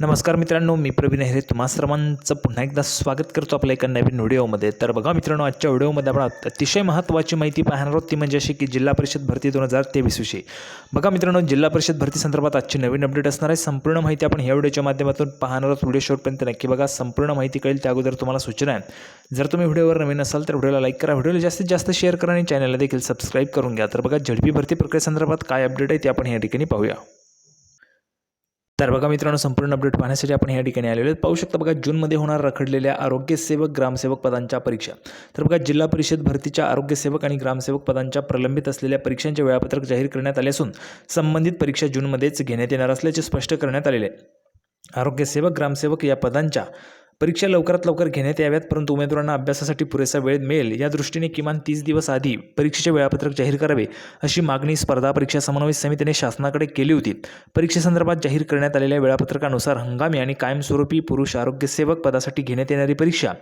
नमस्कार मित्रांनो मी प्रवीण हेरे तुम्हा सर्वांचं पुन्हा एकदा स्वागत करतो आपल्या एका नवीन व्हिडिओमध्ये. तर बघा मित्रांनो आजच्या व्हिडिओमध्ये आपण अतिशय महत्त्वाची माहिती पाहणार आहोत. ती म्हणजे अशी की जिल्हा परिषद भरती दोन हजार तेवीस विषयी. बघा मित्रांनो जिल्हा परिषद भरती संदर्भात आजची नवीन अपडेट असणार आहे. संपूर्ण माहिती आपण ह्या व्हिडिओच्या माध्यमातून पाहणार आहोत. व्हिडिओ शेवटपर्यंत नक्की बघा. संपूर्ण माहिती कळेल. त्या अगोदर तुम्हाला सूचना आहे. जर तुम्ही व्हिडिओवर नवीन असाल तर व्हिडिओला लाईक करा. व्हिडिओला जास्तीत जास्त शेअर करा आणि चॅनलला देखील सबस्क्राईब करून घ्या. तर बघा झडपी भरती प्रक्रियेसंदर्भात काय अपडेट आहे ते आपण या ठिकाणी पाहूया. तर बघा मित्रांनो संपूर्ण अपडेट पाहण्यासाठी आपण या ठिकाणी आलेलो आहेत. पाहू शकता बघा जूनमध्ये होणार रखडलेल्या आरोग्यसेवक ग्रामसेवक पदांच्या परीक्षा. तर बघा जिल्हा परिषद भरतीच्या आरोग्यसेवक आणि ग्रामसेवक पदांच्या प्रलंबित असलेल्या परीक्षांचे वेळापत्रक जाहीर करण्यात आले असून संबंधित परीक्षा जूनमध्येच घेण्यात येणार असल्याचे स्पष्ट करण्यात आलेले आहे. आरोग्यसेवक ग्रामसेवक या पदांच्या परीक्षा लवकरात लवकर घेण्यात याव्यात परंतु उमेदवारांना अभ्यासासाठी पुरेसा वेळ मिळेल. या दृष्टीने किमान तीस दिवस आधी परीक्षेचे वेळापत्रक जाहीर करावे अशी मागणी स्पर्धा परीक्षा समन्वय समितीने शासनाकडे केली होती. परीक्षेसंदर्भात जाहीर करण्यात आलेल्या वेळापत्रकानुसार हंगामी आणि कायमस्वरूपी पुरुष आरोग्यसेवक पदासाठी घेण्यात येणारी परीक्षा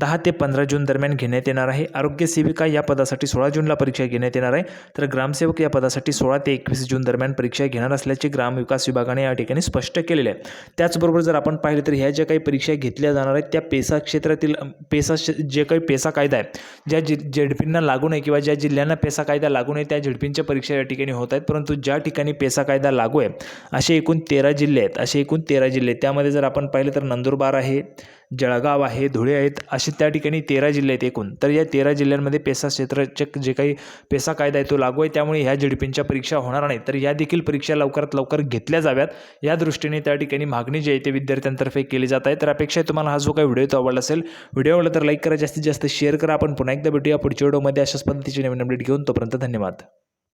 दहा ते पंधरा जून दरम्यान घेण्यात येणार आहे. आरोग्यसेविका या पदासाठी सोळा जूनला परीक्षा घेण्यात येणार आहे. तर ग्रामसेवक या पदासाठी सोळा ते एकवीस जून दरम्यान परीक्षा घेणार असल्याचे ग्रामविकास विभागाने या ठिकाणी स्पष्ट केलेले आहे. त्याचबरोबर जर आपण पाहिलं तर ह्या ज्या काही परीक्षा घेतल्या जाणार आहेत त्या पेसा क्षेत्रातील पेसा श- जे काही पेसा कायदा आहे ज्या जि झेडपींना लागू नये किंवा ज्या जिल्ह्यांना पेसा कायदा लागू नये त्या झेडपींच्या परीक्षा या ठिकाणी होत आहेत परंतु ज्या ठिकाणी पेसा कायदा लागू आहे असे एकूण तेरा जिल्हे आहेत असे एकूण तेरा जिल्हे आहेत. त्यामध्ये जर आपण पाहिलं तर नंदुरबार आहे जळगाव आहे धुळे आहेत असे त्या ठिकाणी तेरा जिल्हे आहेत एकूण. तर या तेरा जिल्ह्यांमध्ये पेसा क्षेत्राचे जे काही पेसा कायदा आहे तो लागू आहे. त्यामुळे ह्या झेडपींच्या परीक्षा होणार नाही तर या देखील परीक्षा लवकरात लवकर घेतल्या जाव्यात. या दृष्टीने त्या ठिकाणी मागणी जी आहे ते विद्यार्थ्यांतर्फे केली जात आहे. तर अपेक्षा आहे तुम्हाला हा जो काही व्हिडिओ तो आवडला असेल. व्हिडिओ आवडला तर लाईक करा. जास्तीत जास्त शेअर करा. आपण पुन्हा एकदा भेटूया पुढच्या व्हिडिओमध्ये. अशाच पद्धतीचे नवीन अपडेट घेऊन तोपर्यंत धन्यवाद.